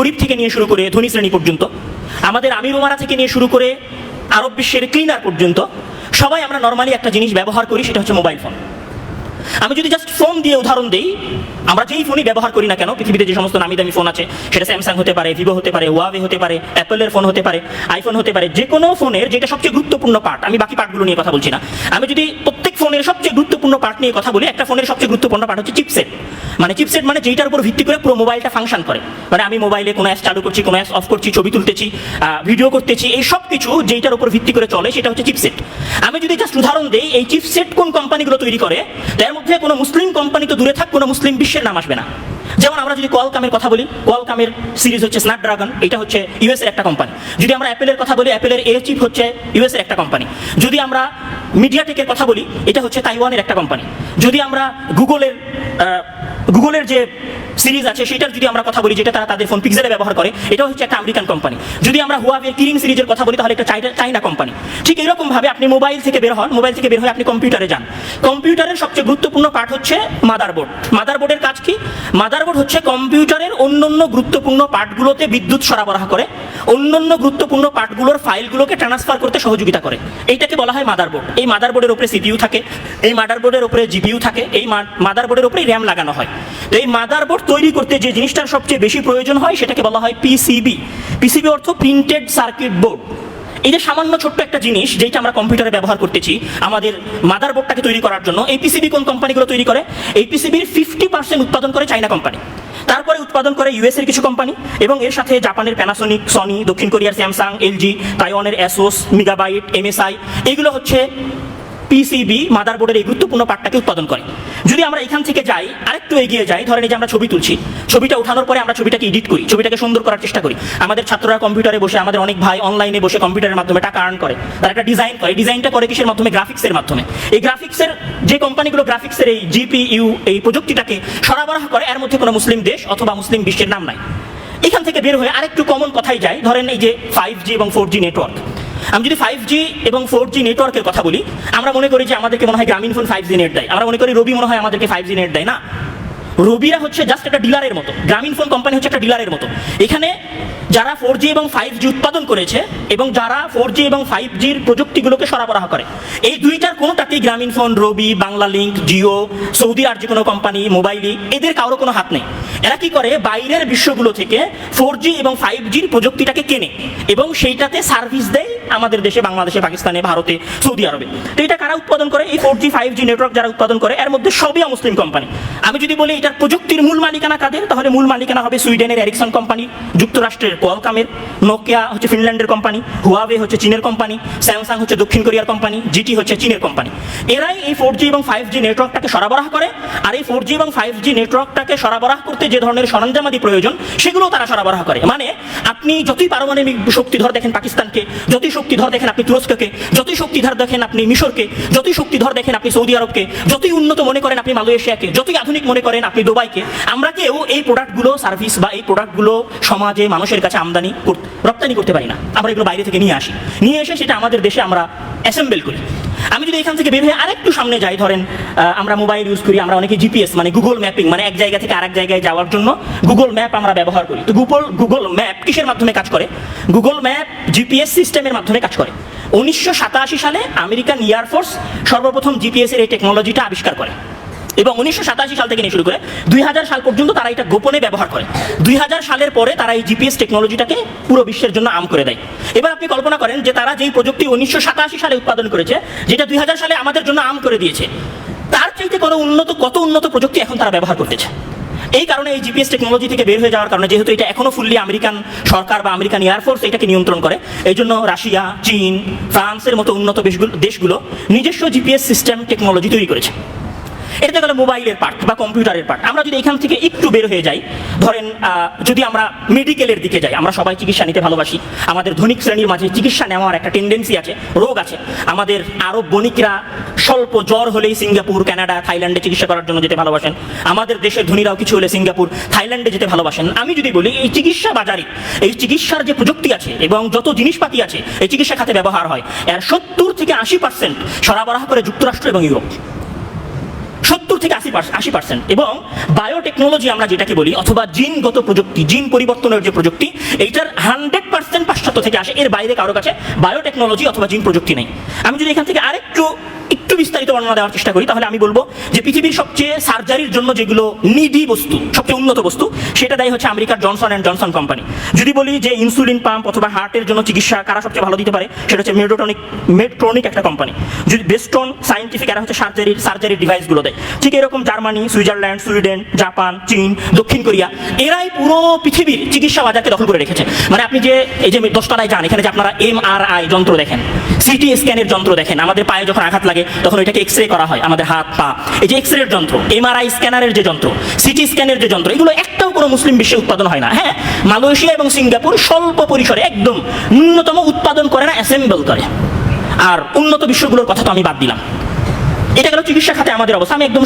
গরিব থেকে নিয়ে শুরু করে ধনী শ্রেণি পর্যন্ত, আমাদের আমির ওমারা থেকে নিয়ে শুরু করে আরব বিশ্বের ক্লিনার পর্যন্ত, সবাই আমরা নর্মালি একটা জিনিস ব্যবহার করি, সেটা হচ্ছে মোবাইল ফোন আমি যদি জাস্ট ফোন দিয়ে উদাহরণ দিই, আমরা যেই ফোনই ব্যবহার করি না কেন, পৃথিবীতে যে সমস্ত নামি দামি ফোন আছে, সেটা স্যামসাং হতে পারে ভিভো হতে পারে ওয়াভে হতে পারে অ্যাপেলের ফোন হতে পারে আইফোন হতে পারে যে কোনো ফোনের যেটা সবচেয়ে গুরুত্বপূর্ণ পার্ট আমি বাকি পার্টগুলো নিয়ে কথা বলছি না। আমি যদি প্রত্যেক ফোনের সবচেয়ে গুরুত্বপূর্ণ পার্ট নিয়ে কথা বলি, একটা ফোনের সবচেয়ে গুরুত্বপূর্ণ পার্ট হচ্ছে চিপসেট মানে চিপসেট মানে যেটার উপর ভিত্তি করে পুরো মোবাইলটা ফাংশন করে। মানে আমি মোবাইলে কোনো অ্যাপ চালু করছি, কোনো অ্যাপ অফ করছি, ছবি তুলতেছি ভিডিও করতেছি, এই সব কিছু যেটার উপর ভিত্তি করে চলে সেটা হচ্ছে চিপসেট আমি যদি জাস্ট উদাহরণ দিই, এই চিপসেট কোন কোম্পানিগুলো তৈরি করে, তার মধ্যে কোনো মুসলিম কোম্পানি তো দূরে থাক, কোনো মুসলিম বিশ্বের নাম আসবে না। যেমন আমরা যদি কোয়ালকামের কথা বলি, কোয়ালকামের সিরিজ হচ্ছে স্ন্যাপড্রাগন এটা হচ্ছে ইউএস এর একটা কোম্পানি যদি আমরা অ্যাপেলের কথা বলি অ্যাপেলের এ চিপ হচ্ছে ইউএস এর একটা কোম্পানি যদি আমরা মিডিয়াটেকের কথা বলি, এটা হচ্ছে তাইওয়ানের একটা কোম্পানি যদি আমরা গুগলের গুগলের যে সিরিজ আছে, সেটার যদি আমরা কথা বলি, যেটা তারা তাদের ফোন পিক্সেলে ব্যবহার করে এটা হচ্ছে একটা আমেরিকান কোম্পানি যদি আমরা হুয়াওয়ে কিরিং সিরিজের কথা বলি, তাহলে একটা চাইনা কোম্পানি ঠিক এরকম ভাবে আপনি মোবাইল থেকে বের হন মোবাইল থেকে বের হয়ে আপনি কম্পিউটারে যান। কম্পিউটারের সবচেয়ে গুরুত্বপূর্ণ পার্ট হচ্ছে মাদারবোর্ড মাদারবোর্ডের কাজ কি? মাদারবোর্ড হচ্ছে কম্পিউটারের অন্যান্য গুরুত্বপূর্ণ পার্টগুলোতে বিদ্যুৎ সরবরাহ করে, অন্যান্য গুরুত্বপূর্ণ পার্টগুলোর ফাইলগুলোকে ট্রান্সফার করতে সহযোগিতা করে। এইটাকে বলা হয় মাদারবোর্ড এই মাদারবোর্ডের উপরে সিপিইউ থাকে, এই মাদারবোর্ডের উপরে জিপিইউ থাকে, এই মাদারবোর্ডের উপরে র্যাম লাগানো হয়। তো এই মাদার বোর্ড তৈরি করতে যে জিনিসটার সবচেয়ে বেশি প্রয়োজন হয়, সেটাকে বলা হয় পিসিবি পিসিবি অর্থ প্রিন্টেড সার্কিট বোর্ড এই যে সামান্য ছোট্ট একটা জিনিস যেটা আমরা কম্পিউটারে ব্যবহার করতেছি আমাদের মাদার বোর্ডটাকে তৈরি করার জন্য, এই পিসিবি কোন কোম্পানিগুলো তৈরি করে? এই পিসিবির ফিফটি পার্সেন্ট উৎপাদন করে চাইনা কোম্পানি। তারপরে উৎপাদন করে ইউএস এর কিছু কোম্পানি এবং এর সাথে জাপানের প্যানাসোনিক সনি দক্ষিণ কোরিয়ার স্যামসাং এলজি তাইওয়ানের অ্যাসোস মিগাবাইট এমএসআই এগুলো হচ্ছে পিসিবি মাদারবোর্ডের এই গুরুত্বপূর্ণ পার্টটাকে উৎপাদন করে। যদি আমরা এখান থেকে যাই, আরেকটু এগিয়ে যাই, ধরেন যে আমরা ছবি তুলছি। ছবিটা ওঠানোর পরে আমরা ছবিটাকে এডিট করি, ছবিটাকে সুন্দর করার চেষ্টা করি। আমাদের ছাত্ররা কম্পিউটারে বসে, আমাদের অনেক ভাই অনলাইনে বসে কম্পিউটারের মাধ্যমে টাকা আর্ন করে। তারা একটা ডিজাইন করে। ডিজাইনটা করে কিসের মাধ্যমে? গ্রাফিক্সের মাধ্যমে। এই গ্রাফিক্সের যে কোম্পানিগুলো গ্রাফিক্সের এই জিপিইউ এই প্রযুক্তিটাকে সরবরাহ করে, এর মধ্যে কোনো মুসলিম দেশ অথবা মুসলিম বিশ্বের নাম নাই। এখান থেকে বের হয়ে আরেকটু কমন কথাই যাই। ধরেন এই যে ফাইভ জি এবং ফোর জি নেটওয়ার্ক আমি যদি ফাইভ জি এবং ফোর জি নেটওয়ার্কের কথা বলি, আমরা মনে করি যে আমাদেরকে মনে হয় গ্রামীণ ফোন ফাইভ জি নেট দেয়। আমরা মনে করি রবি মনে হয় আমাদেরকে ফাইভ জি নেট দেয়, না? রবিরা হচ্ছে জাস্ট একটা ডিলারের মতো। গ্রামীণ ফোন কোম্পানি হচ্ছে একটা ডিলারের মতো। এখানে যারা ফোর জি এবং ফাইভ জি উৎপাদন করেছে এবং যারা ফোর জি এবং ফাইভ জির প্রযুক্তিগুলোকে সরবরাহ করে, এই দুইটার কোনোটাতেই Grameen phone, Robi Banglalink Jio, Saudi আর যে কোনো কোম্পানি মোবাইলি এদের কারও কোনো হাত নেই। এরা কি করে? বাইরের বিশ্বগুলো থেকে ফোর জি এবং ফাইভ জির প্রযুক্তিটাকে কেনে এবং সেইটাতে সার্ভিস দেয় আমাদের দেশে, বাংলাদেশে, পাকিস্তানে, ভারতে, সৌদি আরবে। তো এটা কারা উৎপাদন করে? এই four G five G network যারা উৎপাদন করে, এর মধ্যে সবই মুসলিম কোম্পানি আমি যদি বলি এটার প্রযুক্তির মূল মালিকানা কাদের? তাহলে মূল মালিকানা হবে সুইডেনের এরিকসন কোম্পানি, যুক্তরাষ্ট্রের কোয়ালকামের, নোকিয়া হচ্ছে ফিনল্যান্ডের কোম্পানি, হুয়াওয়ে হচ্ছে চীনের কোম্পানি, স্যামসাং হচ্ছে দক্ষিণ কোরিয়ার কোম্পানি, জিটি হচ্ছে চীনের কোম্পানি। এরাই এই ফোর জি এবং ফাইভ জি নেটওয়ার্কটাকে সরবরাহ করে, আর এই ফোর জি এবং ফাইভ জি নেটওয়ার্কটাকে সরবরাহ করতে যে ধরনের সরঞ্জামাদি প্রয়োজন, সেগুলো তারা সরবরাহ করে। মানে আপনি যতই পারমাণবিক শক্তিধর দেখেন পাকিস্তানকে, যতই শক্তিধর দেখেন আপনি তুরস্ককে, যতই শক্তিধর দেখেন আপনি মিশরকে, যতই শক্তিধর দেখেন আপনি সৌদি আরবকে, যতই উন্নত মনে করেন আপনি মালয়েশিয়াকে, যতই আধুনিক মনে করেন আপনি দুবাইকে, আমরা কেউ এই প্রোডাক্টগুলো সার্ভিস বা এই প্রোডাক্টগুলো সমাজে মানুষের কাছে আমদানি রপ্তানি করতে পারি না। আমরা এগুলো বাইরে থেকে নিয়ে আসি। নিয়ে এসে সেটা আমাদের দেশে আমরা অ্যাসেম্বল করি। আমি যদি এখান থেকে বের হয়ে আরেকটু সামনে যাই, ধরেন আমরা মোবাইল ইউজ করি, আমরা অনেকে জিপিএস মানে গুগল ম্যাপিং মানে এক জায়গা থেকে আরেক জায়গায় যাওয়ার জন্য গুগল ম্যাপ আমরা ব্যবহার করি। তো গুগল গুগল ম্যাপ কিসের মাধ্যমে কাজ করে? গুগল ম্যাপ জিপিএস সিস্টেমের মাধ্যমে কাজ করে। উনিশশো সাতাশি সালে আমেরিকান এয়ারফোর্স সর্বপ্রথম জিপিএস এর এই টেকনোলজিটা আবিষ্কার করে। এবং উনিশশো সাতাশি সাল থেকে নিয়ে শুরু করে দুই হাজার সাল পর্যন্ত তারা এটা গোপনে ব্যবহার করে। দুই হাজার সালের পরে তারা এই জিপিএস টেকনোলজিটাকে পুরো বিশ্বের জন্য আম করে দেয়। এবার আপনি কল্পনা করেন যে তারা যেই প্রযুক্তি উনিশশো সাতাশি সালে উৎপাদন করেছে, যেটা দুই হাজার সালে আমাদের জন্য আম করে দিয়েছে, তার চাইতে কোনো উন্নত, কত উন্নত প্রযুক্তি এখন তারা ব্যবহার করতেছে? এই কারণে এই জিপিএস টেকনোলজি থেকে বের হয়ে যাওয়ার কারণে যেহেতু এটা এখনও ফুললি আমেরিকান সরকার বা আমেরিকান এয়ারফোর্স এটাকে নিয়ন্ত্রণ করে, এই জন্য রাশিয়া, চীন, ফ্রান্সের মতো উন্নত দেশগুলো দেশগুলো নিজস্ব জিপিএস সিস্টেম টেকনোলজি তৈরি করেছে। এটা গেল মোবাইলের পার্ট বা কম্পিউটারের পার্ট আমরা যদি এখান থেকে একটু বের হয়ে যাই, ধরেন যদি আমরা মেডিকেলের দিকে যাই, আমরা সবাই চিকিৎসা নিতে ভালোবাসি, আমাদের ধনিক শ্রেণির মাঝে চিকিৎসা নেওয়ার একটা টেন্ডেন্সি আছে, রোগ আছে, আমাদের আরব বণিকরা স্বল্প জ্বর হলেই সিঙ্গাপুর, কানাডা, থাইল্যান্ডে চিকিৎসা করার জন্য যেতে ভালোবাসেন। আমাদের দেশের ধনীরাও কিছু হলে সিঙ্গাপুর, থাইল্যান্ডে যেতে ভালোবাসেন। আমি যদি বলি, এই চিকিৎসা বাজারে, এই চিকিৎসার যে প্রযুক্তি আছে এবং যত জিনিসপাতি আছে, এই চিকিৎসা খাতে ব্যবহার হয়, এর সত্তর থেকে আশি পার্সেন্ট সরবরাহ করে যুক্তরাষ্ট্র এবং ইউরোপ। থেকে আশি আশি পার্সেন্ট এবং বায়োটেকনোলজি আমরা যেটাকে বলি, অথবা জিনগত প্রযুক্তি, জিন পরিবর্তনের যে প্রযুক্তি, এইটার হান্ড্রেড পার্সেন্ট পাশ্চাত্য থেকে আসে। এর বাইরে কারও কাছে বায়োটেকনোলজি অথবা জিন প্রযুক্তি নেই। আমি যদি এখান থেকে আরেকটু একটু বিস্তারিত বর্ণনা দেওয়ার চেষ্টা করি। তাহলে আমি বলব যে পৃথিবীর সবচেয়ে সার্জারির জন্য যেগুলো নিডি বস্তু, সবচেয়ে উন্নত বস্তু, সেটা দেয় হচ্ছে আমেরিকার জনসন অ্যান্ড জনসন কোম্পানি। যদি বলি যে ইনসুলিন পাম্প অথবা হার্টের জন্য চিকিৎসা কারা সবচেয়ে ভালো দিতে পারে, সেটা হচ্ছে মেডোটনিক মেডট্রনিক একটা কোম্পানি। যদি বেস্টন সাইন্টিফিক এরা হচ্ছে সার্জারির সার্জারি ডিভাইসগুলো দেয়। ঠিক এরকম জার্মানি, সুইজারল্যান্ড, সুইডেন, জাপান, চীন, দক্ষিণ কোরিয়া, এরাই পুরো পৃথিবীর চিকিৎসা বাজারকে দখল করে রেখেছে। মানে আপনি যে, এই যে দশতলায় যান, এখানে যে আপনারা এম আর আই যন্ত্র দেখেন, সিটি স্ক্যানের যন্ত্র দেখেন, আমাদের পায়ে যখন আঘাত লাগে তখন ওইটাকে এক্স রে করা হয় আমাদের হাত, পা। এই যে এক্স যন্ত্র এমআরআই স্ক্যানারের যে যন্ত্র সিটি স্ক্যানের যে যন্ত্র, এগুলো একটাও কোনো মুসলিম বিশ্বে উৎপাদন হয় না। হ্যাঁ মালয়েশিয়া এবং সিঙ্গাপুর স্বল্প পরিসরে একদম ন্যূনতম উৎপাদন করে না, অ্যাসেম্বল করে। আর উন্নত বিশ্বগুলোর কথা তো আমি বাদ দিলাম। এটা গেল চিকিৎসা খাতে আমাদের অবস্থা। আমি একদম